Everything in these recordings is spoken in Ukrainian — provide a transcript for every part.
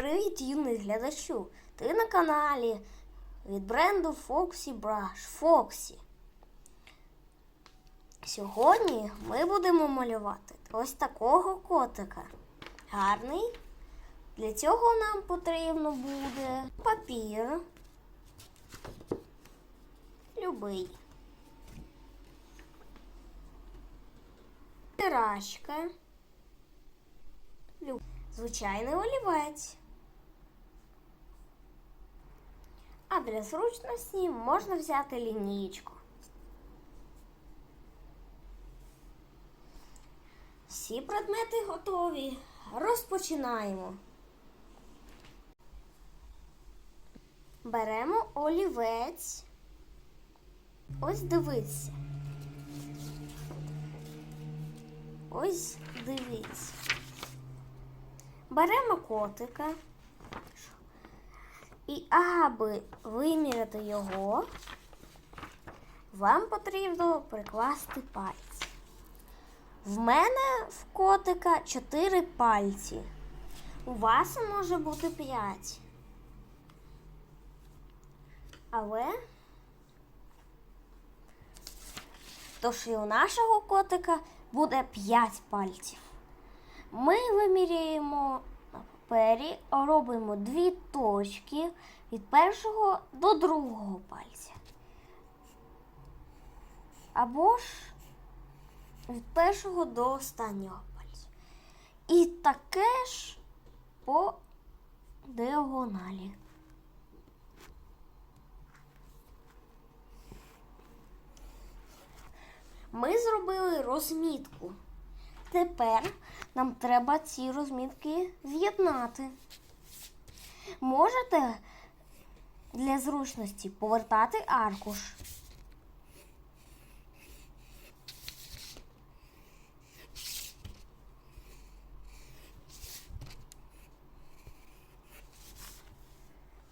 Привіт, юний глядачу! Ти на каналі від бренду Foxy Brush Foxy. Сьогодні ми будемо малювати ось такого котика. Гарний. Для цього нам потрібно буде папір. Любий. Тирачка. Люб- Звичайний олівець. А для зручності можна взяти лінійку. Всі предмети готові. Розпочинаємо. Беремо олівець. Ось дивіться. Ось дивіться. Беремо котика. І аби виміряти його, вам потрібно прикласти пальці. В мене в котика 4 пальці. У вас може бути 5. Але тож і у нашого котика буде 5 пальців. Ми виміряємо папері, робимо дві точки від першого до другого пальця. Або ж від першого до останнього пальця. І таке ж по діагоналі. Ми зробили розмітку. Тепер нам треба ці розмітки з'єднати. Можете для зручності повертати аркуш.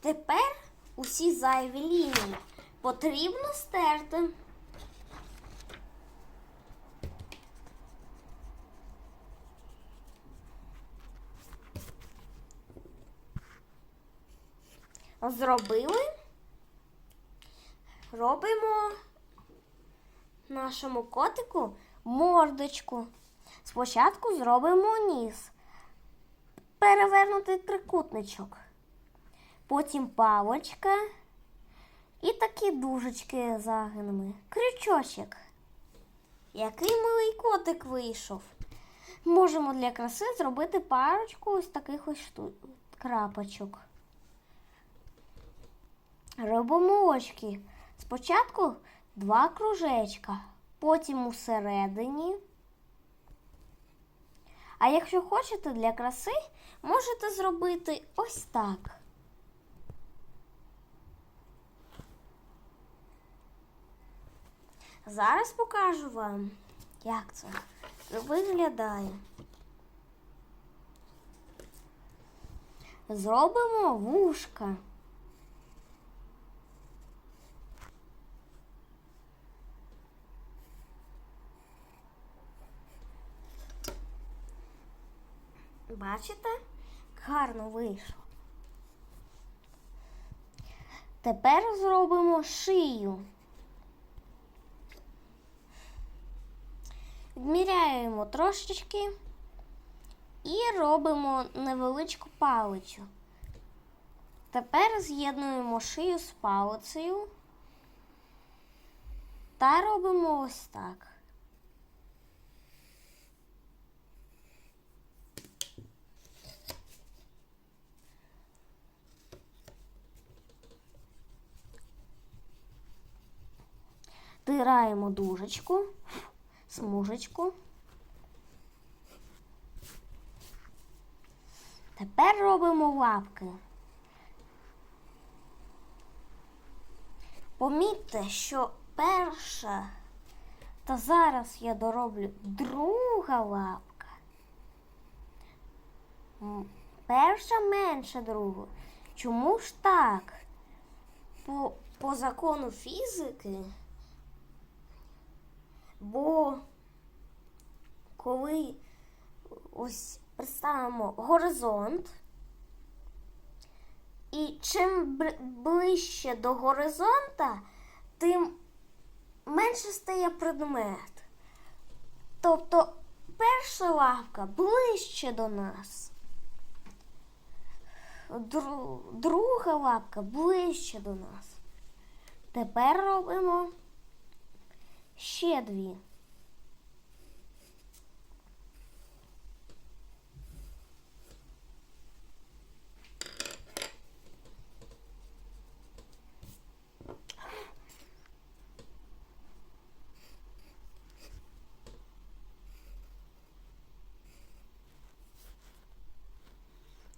Тепер усі зайві лінії потрібно стерти. Зробили. Робимо нашому котику мордочку. Спочатку зробимо ніс, перевернутий трикутничок, потім палочка і такі дужечки загинами. Крючочок. Який милий котик вийшов. Можемо для краси зробити парочку ось таких ось крапочок. Робимо очки. Спочатку два кружечка, потім усередині. А якщо хочете для краси, можете зробити ось так. Зараз покажу вам, як це виглядає. Зробимо вушка. Бачите? Гарно вийшло. Тепер зробимо шию. Відміряємо трошечки і робимо невеличку палицю. Тепер з'єднуємо шию з палицею та робимо ось так. Тираємо дужечку, смужечку. Тепер робимо лапки. Помітьте, що перша, та зараз я дороблю друга лапка. Перша менше другої. Чому ж так? По, по закону фізики. Бо коли ось представимо горизонт, і чим ближче до горизонта, тим менше стає предмет. Тобто перша лапка ближче до нас. Друга лапка ближче до нас. Тепер робимо ще дві.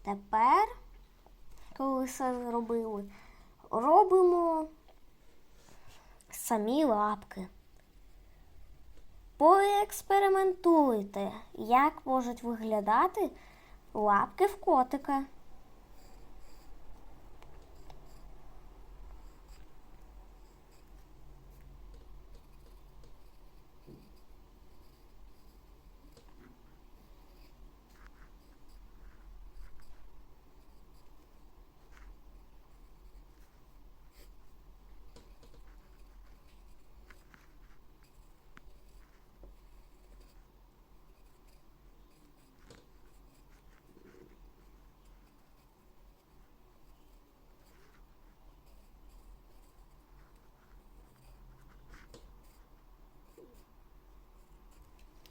Тепер, коли все зробили, робимо самі лапки. Поекспериментуйте, як можуть виглядати лапки в котика.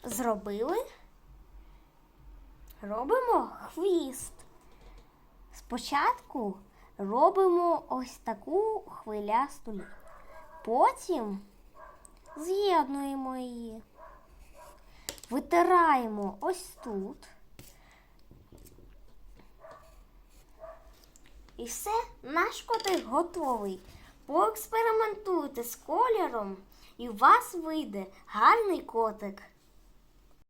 Зробили. Робимо хвіст. Спочатку робимо ось таку хвилясту лінію. Потім з'єднуємо її. Витираємо ось тут. І все, наш котик готовий. Поекспериментуйте з кольором, і у вас вийде гарний котик.